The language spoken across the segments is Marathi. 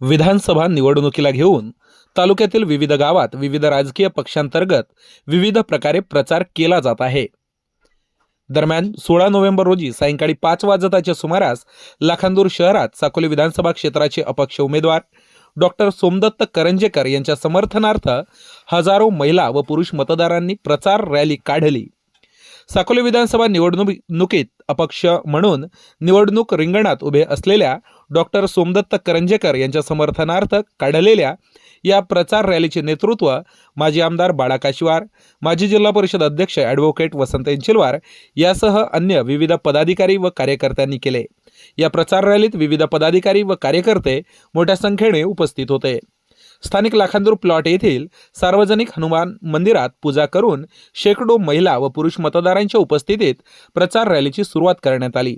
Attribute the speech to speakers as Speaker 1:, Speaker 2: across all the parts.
Speaker 1: विधानसभा निवडणुकीला घेऊन तालुक्यातील विविध गावात विविध राजकीय पक्षांतर्गत विविध प्रकारे प्रचार केला जात आहे. दरम्यान सोळा नोव्हेंबर रोजी सायंकाळी पाच वाजताच्या सुमारास लाखांदूर शहरात साकोली विधानसभा क्षेत्राचे अपक्ष उमेदवार डॉक्टर सोमदत्त करंजेकर यांच्या समर्थनार्थ हजारो महिला व पुरुष मतदारांनी प्रचार रॅली काढली. साकोली विधानसभा निवडणुकीत अपक्ष म्हणून निवडणूक रिंगणात उभे असलेल्या डॉक्टर सोमदत्त करंजेकर यांच्या समर्थनार्थ काढलेल्या या प्रचार रॅलीचे नेतृत्व माजी आमदार बाळा काशिवार माजी जिल्हा परिषद अध्यक्ष ॲडव्होकेट वसंत इंचिलवार यासह अन्य विविध पदाधिकारी व कार्यकर्त्यांनी केले. या प्रचार रॅलीत विविध पदाधिकारी व कार्यकर्ते मोठ्या संख्येने उपस्थित होते. स्थानिक लाखांदूर प्लॉट येथील सार्वजनिक हनुमान मंदिरात पूजा करून शेकडो महिला व पुरुष मतदारांच्या उपस्थितीत प्रचार रॅलीची सुरुवात करण्यात आली.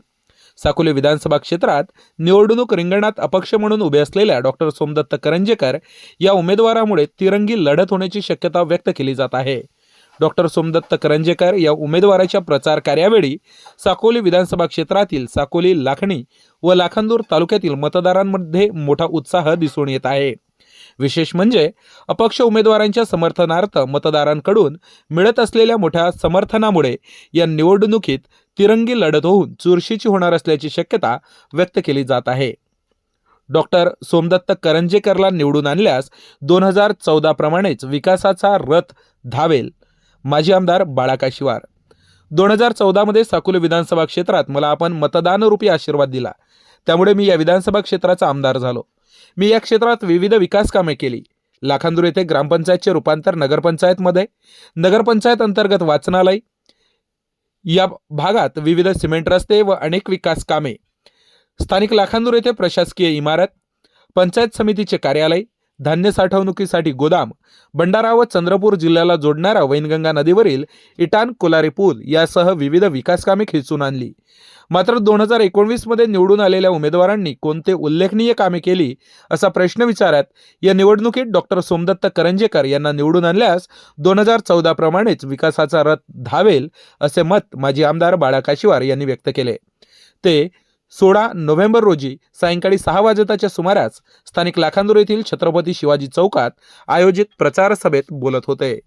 Speaker 1: साकोली विधानसभा क्षेत्रात निवडणूक रिंगणात अपक्ष म्हणून उभे असलेल्या डॉक्टर सोमदत्त करंजेकर या उमेदवारामुळे तिरंगी लढत होण्याची शक्यता व्यक्त केली जात आहे. डॉक्टर सोमदत्त करंजेकर या उमेदवाराच्या प्रचार कार्यावेळी साकोली विधानसभा क्षेत्रातील साकोली लाखणी व लाखांदूर तालुक्यातील मतदारांमध्ये मोठा उत्साह दिसून येत आहे. विशेष म्हणजे अपक्ष उमेदवारांच्या समर्थनार्थ मतदारांकडून मिळत असलेल्या मोठ्या समर्थनामुळे या निवडणुकीत तिरंगी लढत होऊन चुरशीची होणार असल्याची शक्यता व्यक्त केली जात आहे. डॉक्टर सोमदत्त करंजेकरला निवडून आणल्यास दोन हजार चौदाप्रमाणेच विकासाचा रथ धावेल. माजी आमदार बाळाकाशिवार दोन हजार चौदामध्ये साकुल विधानसभा क्षेत्रात मला आपण मतदानरूपी आशीर्वाद दिला. त्यामुळे मी या विधानसभा क्षेत्राचा आमदार झालो. मी या क्षेत्रात विविध विकास कामे केली. लाखांदूर येथे ग्रामपंचायतचे रूपांतर नगरपंचायतमध्ये नगरपंचायत अंतर्गत वाचनालय या भागात विविध सिमेंट रस्ते व अनेक विकास कामे. स्थानिक लाखांदूर येथे प्रशासकीय इमारत पंचायत समितीचे कार्यालय धान्य साठवणुकीसाठी गोदाम भंडारा व चंद्रपूर जिल्ह्याला जोडणारा वैनगंगा नदीवरील इटान कोलारी पूल यासह विविध विकास कामे खेचून आणली. मात्र दोन हजार एकोणवीसमध्ये निवडून आलेल्या उमेदवारांनी कोणते उल्लेखनीय कामे केली असा प्रश्न विचारत या निवडणुकीत डॉक्टर सोमदत्त करंजेकर यांना निवडून आणल्यास दोन हजार चौदा प्रमाणेच विकासाचा रथ धावेल असे मत माजी आमदार बाळा काशिवार यांनी व्यक्त केले. ते सोळा नोव्हेंबर रोजी सायंकाळी सहा वाजताच्या सुमारास स्थानिक लाखांदूर येथील छत्रपती शिवाजी चौकात आयोजित प्रचार सभेत बोलत होते.